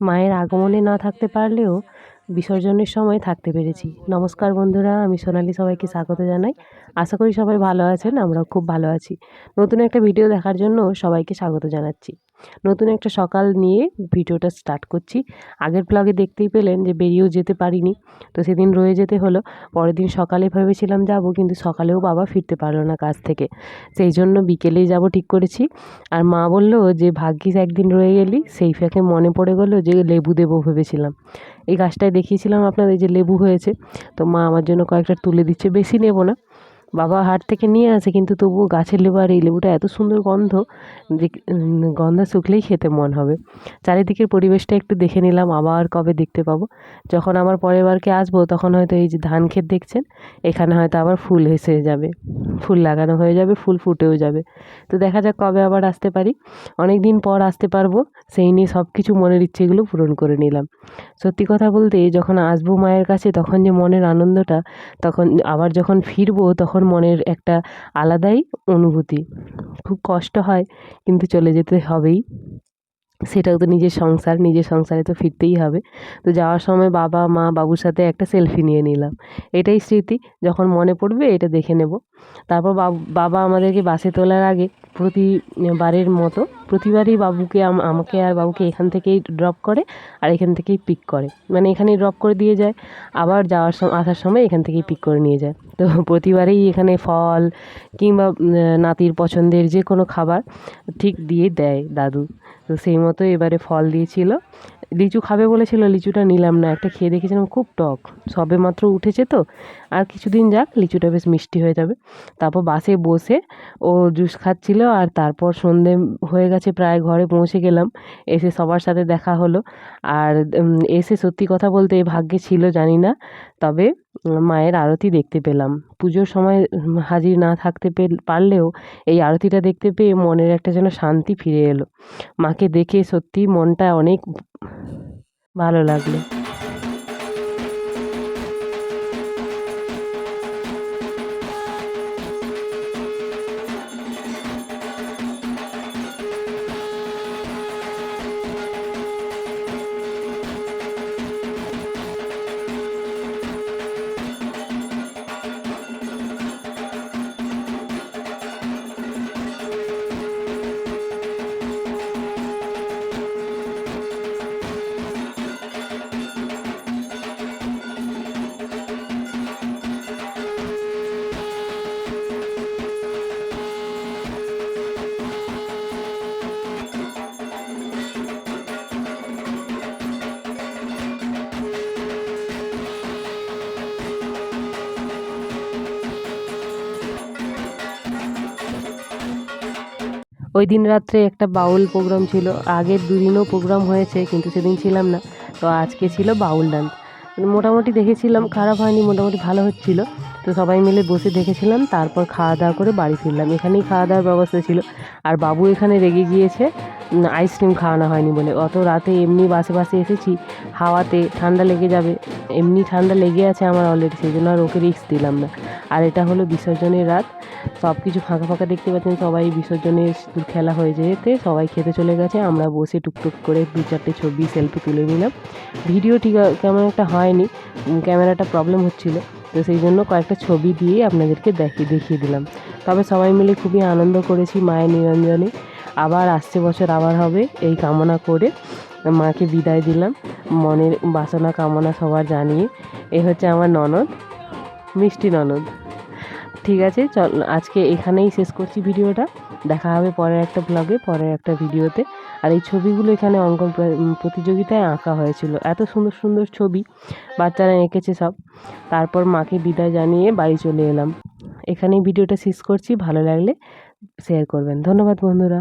মায়ের আগমনে না থাকতে পারলেও বিসর্জনের সময় থাকতে পেরেছি। নমস্কার বন্ধুরা, আমি সোনালি সবাইকে স্বাগত জানাই। আশা করি সবাই ভালো আছেন, আমরাও খুব ভালো আছি। নতুন একটা ভিডিও দেখার জন্য সবাইকে স্বাগত জানাচ্ছি। নতুন একটা সকাল নিয়ে ভিডিওটা স্টার্ট করছি। আগের ব্লগে দেখতেই পেলেন যে বেরিয়েও যেতে পারিনি। তো সেদিন রয়ে যেতে হলো। পরের দিন সকালে ভেবেছিলাম যাব, কিন্তু সকালেও বাবা ফিরতে পারল না কাজ থেকে। সেই জন্য বিকেলেই যাব ঠিক করেছি। আর মা বলল যে, ভাগ্যিস একদিন রয়ে গেলি। সেই ফাঁকে মনে পড়ে গেলো যে, লেবু দেবো ভেবেছিলাম। এই গাছটায় দেখিয়েছিলাম আপনাদের যে লেবু হয়েছে। তো মা আমার জন্য কয়েকটা তুলে দিচ্ছে, বেশি নেব না। বাবা হাট থেকে নিয়ে আসে, কিন্তু তবুও গাছের লেবু আর এই লেবুটা এত সুন্দর গন্ধ যে গন্ধ শুকলেই খেতে মন হবে। চারিদিকের পরিবেশটা একটু দেখে নিলাম, আবার কবে দেখতে পাবো। যখন আমার পরের বারকে আসব, তখন হয়তো এই যে ধান ক্ষেত দেখছেন, এখানে হয়তো আবার ফুল হেসে যাবে। ফুল লাগানো হয়ে যাবে, ফুল ফুটেও যাবে। তো দেখা যাক কবে আবার আসতে পারি। অনেক দিন পর আসতে পারব, সেই নিয়ে সব কিছু মনের ইচ্ছেগুলো পূরণ করে নিলাম। সত্যি কথা বলতে, যখন আসব মায়ের কাছে, তখন যে মনের আনন্দটা, তখন আবার যখন ফিরবো তখন মনের একটা আলাদাই অনুভূতি। খুব কষ্ট হয় কিন্তু চলে যেতে হবেই। সেটাও তো নিজের সংসার, নিজের সংসারে তো ফিরতেই হবে। তো যাওয়ার সময় বাবা, মা, বাবুর সাথে একটা সেলফি নিয়ে নিলাম। এটাই স্মৃতি, যখন মনে পড়বে এটা দেখে নেব। তারপর বাবা আমাদেরকে বাসে তোলার আগে প্রতিবারের মতো, প্রতিবারই বাবুকে আমাকে আর বাবুকে এখান থেকেই ড্রপ করে আর এখান থেকেই পিক করে। মানে এখানেই ড্রপ করে দিয়ে যায়। আবার যাওয়ার সময় আসার সময় এখান থেকেই পিক করে নিয়ে যায়। তো প্রতিবারেই এখানে ফল কিংবা নাতির পছন্দের যে কোনো খাবার ঠিক দিয়ে দেয় দাদু। তো সেই মতো এবারে ফল দিয়েছিল। লিচু খাবে বলেছিল, লিচুটা নিলাম না। একটা খেয়ে দেখেছিলাম খুব টক। সবে মাত্র উঠেছে তো। আর কিছুদিন যাক, লিচুটা বেশ মিষ্টি হয়ে যাবে। তারপর বাসে বসে ও জুস খাচ্ছিল আর তারপর সন্ধে হয়ে গেছে, প্রায় ঘরে পৌঁছে গেলাম। এসে সবার সাথে দেখা হলো। আর এসে সত্যি কথা বলতে ভাগ্যে ছিল জানি না। তবে মায়ের আরতি দেখতে পেলাম। পুজোর সময় হাজির না থাকতে পারলেও এই আরতিটা দেখতে পেয়ে মনের একটা যেন শান্তি ফিরে এলো। মাকে দেখে সত্যি মনটা অনেক ভালো লাগল। ওই দিন রাত্রে একটা বাউল প্রোগ্রাম ছিল। আগের দুদিনও প্রোগ্রাম হয়েছে, কিন্তু সেদিন ছিলাম না। তো আজকে ছিল বাউল ডান্স। মোটামুটি দেখেছিলাম, খারাপ হয়নি, মোটামুটি ভালো হচ্ছিল। তো সবাই মিলে বসে দেখেছিলাম, তারপর খাওয়া দাওয়া করে বাড়ি ফিরলাম। এখানেই খাওয়া দাওয়ার ব্যবস্থা ছিল। আর বাবু এখানে রেগে গিয়েছে আইসক্রিম খাওয়ানো হয়নি বলে। অত রাতে এমনি বাসে বাসে এসেছি, হাওয়াতে ঠান্ডা লেগে যাবে। এমনি ঠান্ডা লেগে আছে আমার অলরেডি সেই জন্য আর ওকে রিস্ক দিলাম না। আর এটা হলো বিসর্জনের রাত। সব কিছু ফাঁকা ফাঁকা দেখতে পাচ্ছেন সবাই। বিসর্জনের খেলা হয়ে যেতে সবাই খেতে চলে গেছে। আমরা বসে টুকটুক করে দু চারটে ছবি সেলফি তুলে নিলাম। ভিডিও ঠিক কেমন একটা হয়নি ক্যামেরাটা প্রবলেম হচ্ছিল। তো সেই জন্য কয়েকটা ছবি দিয়ে আপনাদেরকে দেখিয়ে দেখিয়ে দিলাম। তবে সবাই মিলে খুবই আনন্দ করেছি মায়ের নিরঞ্জনে। আবার আসছে বছর, আবার হবে। এই কামনা করে মাকে বিদায় দিলাম। মনের বাসনা কামনা সবার জানিয়ে। এ হচ্ছে আমার ননদ। মিষ্টি ননদ। ঠিক আছে, চল, আজকে এখানেই শেষ করছি ভিডিওটা। দেখা হবে পরের একটা ব্লগে পরের একটা ভিডিওতে আর এই ছবিগুলো এখানে অঙ্কন প্রতিযোগিতায় আঁকা হয়েছিল। এত সুন্দর সুন্দর ছবি, বাচ্চারা এঁকেছে সব। তারপর মাকে বিদায় জানিয়ে বাড়ি চলে এলাম। এখানেই ভিডিওটা শেষ করছি। ভালো লাগলে শেয়ার করবেন। ধন্যবাদ বন্ধুরা।